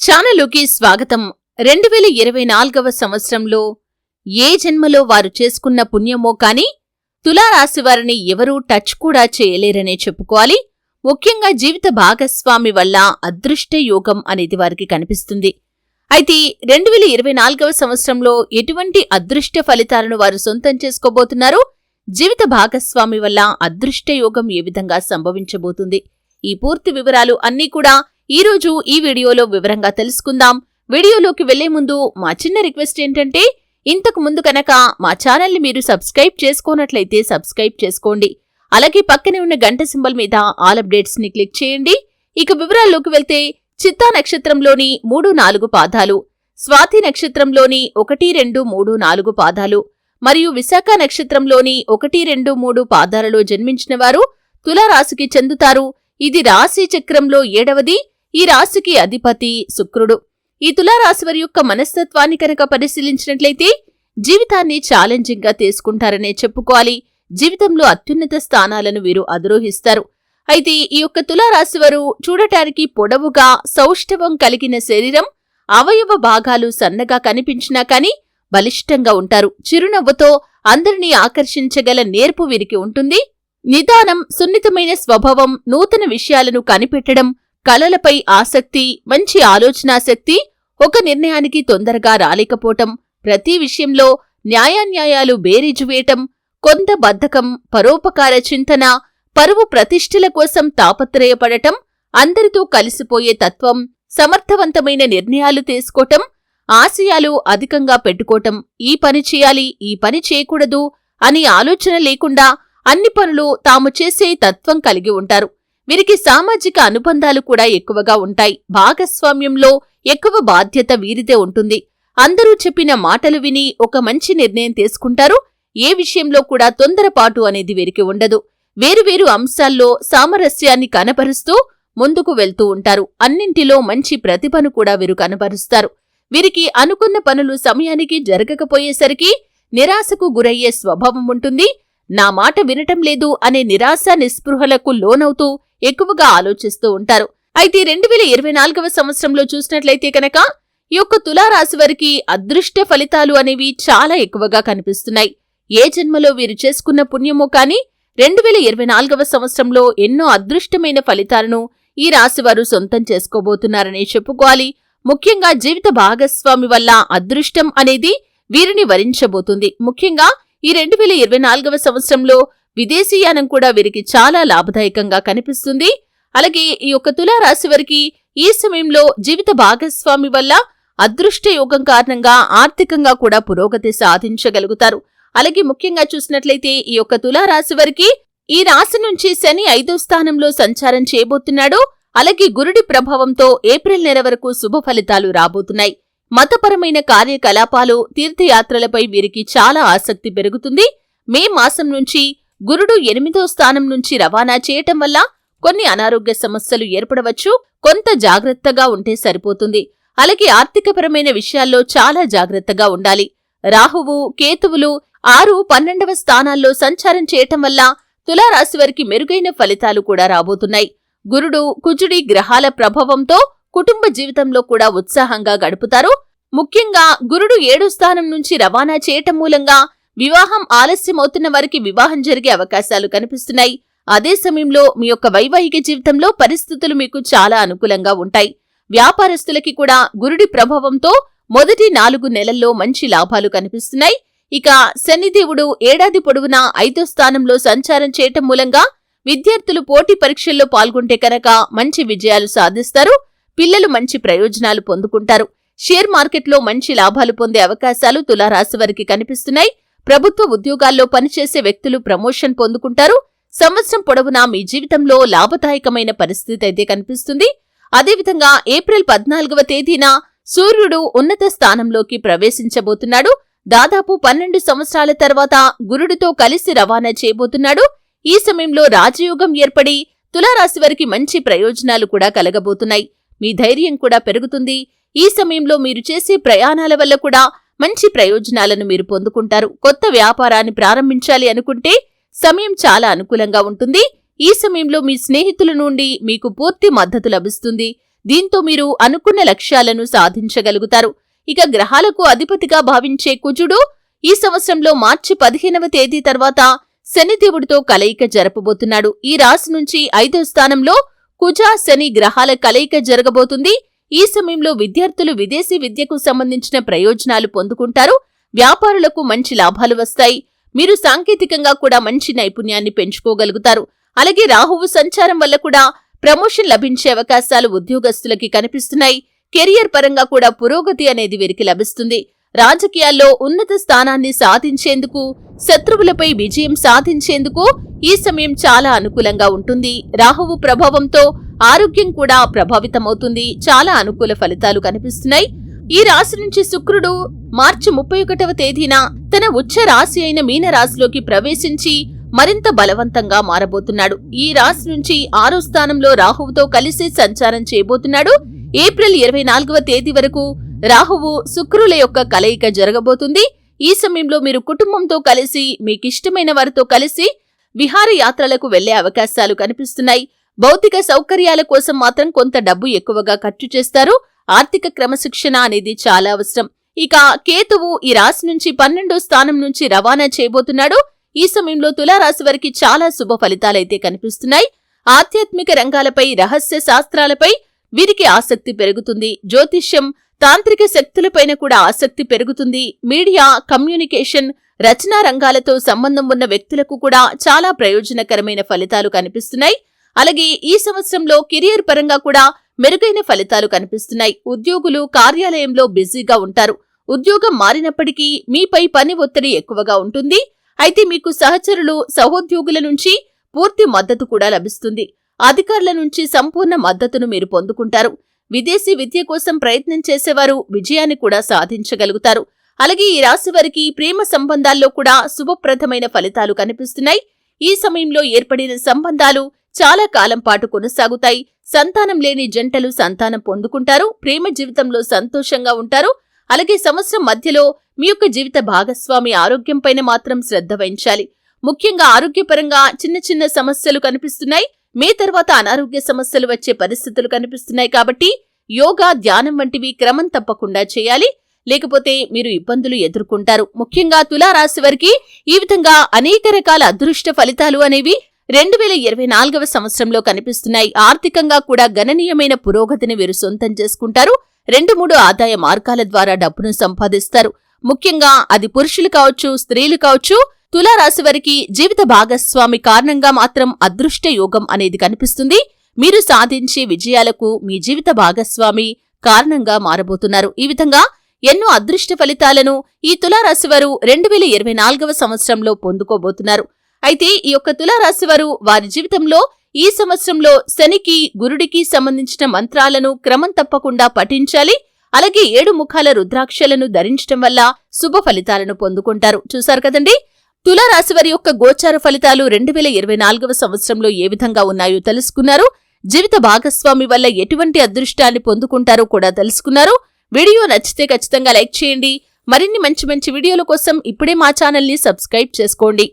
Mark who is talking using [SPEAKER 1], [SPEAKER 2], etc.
[SPEAKER 1] ఛానలుకి స్వాగతం. రెండు వేల ఇరవై నాలుగవ సంవత్సరంలో ఏ జన్మలో వారు చేసుకున్న పుణ్యమో కాని తులారాశి వారిని ఎవరూ టచ్ కూడా చేయలేరనే చెప్పుకోవాలి. ముఖ్యంగా జీవిత భాగస్వామి వల్ల అదృష్ట యోగం అనేది వారికి కనిపిస్తుంది. అయితే రెండు వేల ఇరవై నాలుగవ సంవత్సరంలో ఎటువంటి అదృష్ట ఫలితాలను వారు సొంతం చేసుకోబోతున్నారు? జీవిత భాగస్వామి వల్ల అదృష్ట యోగం ఏ విధంగా సంభవించబోతుంది? ఈ పూర్తి వివరాలు అన్నీ కూడా ఈరోజు ఈ వీడియోలో వివరంగా తెలుసుకుందాం. వీడియోలోకి వెళ్ళే ముందు మా చిన్న రిక్వెస్ట్ ఏంటంటే ఇంతకు ముందు కనుక మా ఛానల్ని మీరు సబ్స్క్రైబ్ చేసుకోనట్లయితే సబ్స్క్రైబ్ చేసుకోండి. అలాగే పక్కనే ఉన్న గంట సింబల్ మీద ఆల్ అప్డేట్స్ని క్లిక్ చేయండి. ఇక వివరాల్లోకి వెళ్తే చిత్తా నక్షత్రంలోని మూడు నాలుగు పాదాలు స్వాతి నక్షత్రంలోని ఒకటి రెండు మూడు నాలుగు పాదాలు మరియు విశాఖ నక్షత్రంలోని ఒకటి రెండు మూడు పాదాలలో జన్మించిన వారు తులారాశికి చెందుతారు. ఇది రాశి చక్రంలో ఏడవది. ఈ రాశికి అధిపతి శుక్రుడు. ఈ తులారాశి వారి యొక్క మనస్తత్వాన్ని కనుక పరిశీలించినట్లయితే జీవితాన్ని ఛాలెంజింగ్గా తీసుకుంటారనే చెప్పుకోవాలి. జీవితంలో అత్యున్నత స్థానాలను వీరు అధిరోహిస్తారు. అయితే ఈ యొక్క తులారాశి వారు చూడటానికి పొడవుగా సౌష్ఠవం కలిగిన శరీరం అవయవ భాగాలు సన్నగా కనిపించినా కానీ బలిష్టంగా ఉంటారు. చిరునవ్వుతో అందరినీ ఆకర్షించగల నేర్పు వీరికి ఉంటుంది. నిదానం సున్నితమైన స్వభావం నూతన విషయాలను కనిపెట్టడం కళలపై ఆసక్తి మంచి ఆలోచనాశక్తి ఒక నిర్ణయానికి తొందరగా రాలేకపోవటం ప్రతి విషయంలో న్యాయాన్యాయాలు బేరీజు వేయటం కొంత బద్ధకం పరోపకార చింతన పరువు ప్రతిష్ఠల కోసం తాపత్రయపడటం అందరితో కలిసిపోయే తత్వం సమర్థవంతమైన నిర్ణయాలు తీసుకోవటం ఆశయాలు అధికంగా పెట్టుకోవటం ఈ పని చేయాలి ఈ పని చేయకూడదు అని ఆలోచన లేకుండా అన్ని పనులు తాము చేసే తత్వం కలిగి ఉంటారు. వీరికి సామాజిక అనుబంధాలు కూడా ఎక్కువగా ఉంటాయి. భాగస్వామ్యంలో ఎక్కువ బాధ్యత వీరిదే ఉంటుంది. అందరూ చెప్పిన మాటలు విని ఒక మంచి నిర్ణయం తీసుకుంటారు. ఏ విషయంలో కూడా తొందరపాటు అనేది వీరికి ఉండదు. వేరువేరు అంశాల్లో సామరస్యాన్ని కనపరుస్తూ ముందుకు వెళ్తూ ఉంటారు. అన్నింటిలో మంచి ప్రతిభను కూడా వీరు కనపరుస్తారు. వీరికి అనుకున్న పనులు సమయానికి జరగకపోయేసరికి నిరాశకు గురయ్యే స్వభావం ఉంటుంది. నా మాట వినటం లేదు అనే నిరాశ నిస్పృహలకు లోనవుతూ ఎక్కువగా ఆలోచిస్తూ ఉంటారు. అయితే రెండు వేల ఇరవై నాలుగవ సంవత్సరంలో చూసినట్లయితే కనుక ఈ యొక్క తులారాశి వారికి అదృష్ట ఫలితాలు అనేవి చాలా ఎక్కువగా కనిపిస్తున్నాయి. ఏ జన్మలో వీరు చేసుకున్న పుణ్యమో కాని రెండు వేల ఇరవై నాలుగవ సంవత్సరంలో ఎన్నో అదృష్టమైన ఫలితాలను ఈ రాశివారు సొంతం చేసుకోబోతున్నారనే చెప్పుకోవాలి. ముఖ్యంగా జీవిత భాగస్వామి వల్ల అదృష్టం అనేది వీరిని వరించబోతుంది. ముఖ్యంగా ఈ రెండు వేల ఇరవై నాలుగవ సంవత్సరంలో విదేశీయానం కూడా వీరికి చాలా లాభదాయకంగా కనిపిస్తుంది. అలాగే ఈ యొక్క తులారాశి వారికి ఈ సమయంలో జీవిత భాగస్వామి వల్ల అదృష్ట యోగం కారణంగా ఆర్థికంగా కూడా పురోగతి సాధించగలుగుతారు. అలాగే ముఖ్యంగా చూసినట్లయితే ఈ యొక్క తులారాశి వారికి ఈ రాశి నుంచి శని ఐదో స్థానంలో సంచారం చేయబోతున్నాడు. అలాగే గురుడి ప్రభావంతో ఏప్రిల్ నెల వరకు శుభ ఫలితాలు రాబోతున్నాయి. మతపరమైన కార్యకలాపాలు తీర్థయాత్రలపై వీరికి చాలా ఆసక్తి పెరుగుతుంది. మే మాసం నుంచి గురుడు ఎనిమిదో స్థానం నుంచి రవాణా చేయటం వల్ల కొన్ని అనారోగ్య సమస్యలు ఏర్పడవచ్చు కొంత జాగ్రత్తగా ఉంటే సరిపోతుంది. అలాగే ఆర్థికపరమైన విషయాల్లో చాలా జాగ్రత్తగా ఉండాలి. రాహువు కేతువులు ఆరు పన్నెండవ స్థానాల్లో సంచారం చేయటం వల్ల తులారాశి వారికి మెరుగైన ఫలితాలు కూడా రాబోతున్నాయి. గురుడు కుజుడి గ్రహాల ప్రభావంతో కుటుంబ జీవితంలో కూడా ఉత్సాహంగా గడుపుతారు. ముఖ్యంగా గురుడు ఏడు స్థానం నుంచి రవాణా చేయటం మూలంగా వివాహం ఆలస్యమవుతున్న వారికి వివాహం జరిగే అవకాశాలు కనిపిస్తున్నాయి. అదే సమయంలో మీ యొక్క వైవాహిక జీవితంలో పరిస్థితులు మీకు చాలా అనుకూలంగా ఉంటాయి. వ్యాపారస్తులకి కూడా గురుడి ప్రభావంతో మొదటి నాలుగు నెలల్లో మంచి లాభాలు కనిపిస్తున్నాయి. ఇక శనిదేవుడు ఏడాది పొడవునా ఐదో స్థానంలో సంచారం చేయటం మూలంగా విద్యార్థులు పోటీ పరీక్షల్లో పాల్గొంటే కనుక మంచి విజయాలు సాధిస్తారు. పిల్లలు మంచి ప్రయోజనాలు పొందుకుంటారు. షేర్ మార్కెట్లో మంచి లాభాలు పొందే అవకాశాలు తులారాశి వారికి కనిపిస్తున్నాయి. ప్రభుత్వ ఉద్యోగాల్లో పనిచేసే వ్యక్తులు ప్రమోషన్ పొందుకుంటారు. సంవత్సరం పొడవునా మీ జీవితంలో లాభదాయకమైన పరిస్థితి అయితే కనిపిస్తుంది. అదేవిధంగా ఏప్రిల్ పద్నాలుగవ తేదీన సూర్యుడు ఉన్నత స్థానంలోకి ప్రవేశించబోతున్నాడు. దాదాపు పన్నెండు సంవత్సరాల తర్వాత గురుడితో కలిసి రవాణా చేయబోతున్నాడు. ఈ సమయంలో రాజయోగం ఏర్పడి తులారాశి వారికి మంచి ప్రయోజనాలు కూడా కలగబోతున్నాయి. మీ ధైర్యం కూడా పెరుగుతుంది. ఈ సమయంలో మీరు చేసే ప్రయాణాల వల్ల కూడా మంచి ప్రయోజనాలను మీరు పొందుకుంటారు. కొత్త వ్యాపారాన్ని ప్రారంభించాలి అనుకుంటే సమయం చాలా అనుకూలంగా ఉంటుంది. ఈ సమయంలో మీ స్నేహితుల నుండి మీకు పూర్తి మద్దతు లభిస్తుంది. దీంతో మీరు అనుకున్న లక్ష్యాలను సాధించగలుగుతారు. ఇక గ్రహాలకు అధిపతిగా భావించే కుజుడు ఈ సంవత్సరంలో మార్చి పదిహేనవ తేదీ తర్వాత శనిదేవుడితో కలయిక జరపబోతున్నాడు. ఈ రాశి నుంచి ఐదో స్థానంలో కుజ శని గ్రహాల కలయిక జరగబోతుంది. ఈ సమయంలో విద్యార్థులు విదేశీ విద్యకు సంబంధించిన ప్రయోజనాలు పొందుకుంటారు. వ్యాపారులకు మంచి లాభాలు వస్తాయి. మీరు సాంకేతికంగా కూడా మంచి నైపుణ్యాన్ని పెంచుకోగలుగుతారు. అలాగే రాహువు సంచారం వల్ల కూడా ప్రమోషన్ లభించే అవకాశాలు ఉద్యోగస్తులకి కనిపిస్తున్నాయి. కెరియర్ పరంగా కూడా పురోగతి అనేది వీరికి లభిస్తుంది. రాజకీయాల్లో ఉన్నత స్థానాన్ని సాధించేందుకు శత్రువులపై విజయం సాధించేందుకు ఈ సమయం చాలా అనుకూలంగా ఉంటుంది. రాహువు ప్రభావంతో ఆరోగ్యం కూడా ప్రభావితమవుతుంది. చాలా అనుకూల ఫలితాలు కనిపిస్తున్నాయి. ఈ రాశి నుంచి శుక్రుడు మార్చి ముప్పై ఒకటవ తేదీన తన ఉచ్చ రాశి అయిన మీన రాశిలోకి ప్రవేశించి మరింత బలవంతంగా మారబోతున్నాడు. ఈ రాశి నుంచి ఆరో స్థానంలో రాహువుతో కలిసి సంచారం చేయబోతున్నాడు. ఏప్రిల్ ఇరవై నాలుగవ తేదీ వరకు రాహువు శుక్రుల యొక్క కలయిక జరగబోతుంది. ఈ సమయంలో మీరు కుటుంబంతో కలిసి మీకిష్టమైన వారితో కలిసి విహారయాత్రలకు వెళ్ళే అవకాశాలు కనిపిస్తున్నాయి. భౌతిక సౌకర్యాల కోసం మాత్రం కొంత డబ్బు ఎక్కువగా ఖర్చు చేస్తారు. ఆర్థిక క్రమశిక్షణ అనేది చాలా అవసరం. ఇక కేతువు ఈ రాశి నుంచి పన్నెండో స్థానం నుంచి రవాణా చేయబోతున్నాడు. ఈ సమయంలో తులారాశి వారికి చాలా శుభ ఫలితాలైతే కనిపిస్తున్నాయి. ఆధ్యాత్మిక రంగాలపై రహస్య శాస్త్రాలపై వీరికి ఆసక్తి పెరుగుతుంది. జ్యోతిష్యం తాంత్రిక శక్తులపైన కూడా ఆసక్తి పెరుగుతుంది. మీడియా కమ్యూనికేషన్ రచనా రంగాలతో సంబంధం ఉన్న వ్యక్తులకు కూడా చాలా ప్రయోజనకరమైన ఫలితాలు కనిపిస్తున్నాయి. అలాగే ఈ సంవత్సరంలో కెరియర్ పరంగా కూడా మెరుగైన ఫలితాలు కనిపిస్తున్నాయి. ఉద్యోగులు కార్యాలయంలో బిజీగా ఉంటారు. ఉద్యోగం మారినప్పటికీ మీపై పని ఒత్తిడి ఎక్కువగా ఉంటుంది. అయితే మీకు సహచరులు సహోద్యోగుల నుంచి పూర్తి మద్దతు కూడా లభిస్తుంది. అధికారుల నుంచి సంపూర్ణ మద్దతును మీరు పొందుకుంటారు. విదేశీ విద్య కోసం ప్రయత్నం చేసేవారు విజయాన్ని కూడా సాధించగలుగుతారు. అలాగే ఈ రాశి వారికి ప్రేమ సంబంధాల్లో కూడా శుభప్రదమైన ఫలితాలు కనిపిస్తున్నాయి. ఈ సమయంలో ఏర్పడిన సంబంధాలు చాలా కాలం పాటు కొనసాగుతాయి. సంతానం లేని జంటలు సంతానం పొందుకుంటారు. ప్రేమ జీవితంలో సంతోషంగా ఉంటారు. అలాగే సంవత్సరం మధ్యలో మీ యొక్క జీవిత భాగస్వామి ఆరోగ్యంపైన మాత్రం శ్రద్ధ వహించాలి. ముఖ్యంగా ఆరోగ్యపరంగా చిన్న చిన్న సమస్యలు కనిపిస్తున్నాయి. మీ తర్వాత అనారోగ్య సమస్యలు వచ్చే పరిస్థితులు కనిపిస్తున్నాయి కాబట్టి యోగా ధ్యానం వంటివి క్రమం తప్పకుండా చేయాలి. లేకపోతే మీరు ఇబ్బందులు ఎదుర్కొంటారు. ముఖ్యంగా తులారాశి వారికి ఈ విధంగా అనేక రకాల అదృష్ట ఫలితాలు అనేవి రెండు వేల ఇరవై నాలుగవ సంవత్సరంలో కనిపిస్తున్నాయి. ఆర్థికంగా కూడా గణనీయమైన పురోగతిని వీరు సొంతం చేసుకుంటారు. రెండు మూడు ఆదాయ మార్గాల ద్వారా డబ్బును సంపాదిస్తారు. ముఖ్యంగా అది పురుషులు కావచ్చు స్త్రీలు కావచ్చు తులారాశి వారికి జీవిత భాగస్వామి కారణంగా మాత్రం అదృష్ట యోగం అనేది కనిపిస్తుంది. మీరు సాధించే విజయాలకు మీ జీవిత భాగస్వామి కారణంగా మారబోతున్నారు. ఈ విధంగా ఎన్నో అదృష్ట ఫలితాలను ఈ తులారాశి వారు రెండు వేల ఇరవై నాలుగవ సంవత్సరంలో పొందుకోబోతున్నారు. అయితే ఈ యొక్క తులారాశి వారు వారి జీవితంలో ఈ సంవత్సరంలో శనికి గురుడికి సంబంధించిన మంత్రాలను క్రమం తప్పకుండా పఠించాలి. అలాగే ఏడు ముఖాల రుద్రాక్షలను ధరించడం వల్ల శుభ ఫలితాలను పొందుకుంటారు. చూశారు కదండి? తులారాశి వారి యొక్క గోచార ఫలితాలు రెండు వేల ఇరవై నాలుగవ సంవత్సరంలో ఏ విధంగా ఉన్నాయో తెలుసుకున్నారు. జీవిత భాగస్వామి వల్ల ఎటువంటి అదృష్టాన్ని పొందుకుంటారో కూడా తెలుసుకున్నారు. వీడియో నచ్చితే ఖచ్చితంగా లైక్ చేయండి. మరిన్ని మంచి మంచి వీడియోల కోసం ఇప్పుడే మా ఛానల్ని సబ్స్క్రైబ్ చేసుకోండి.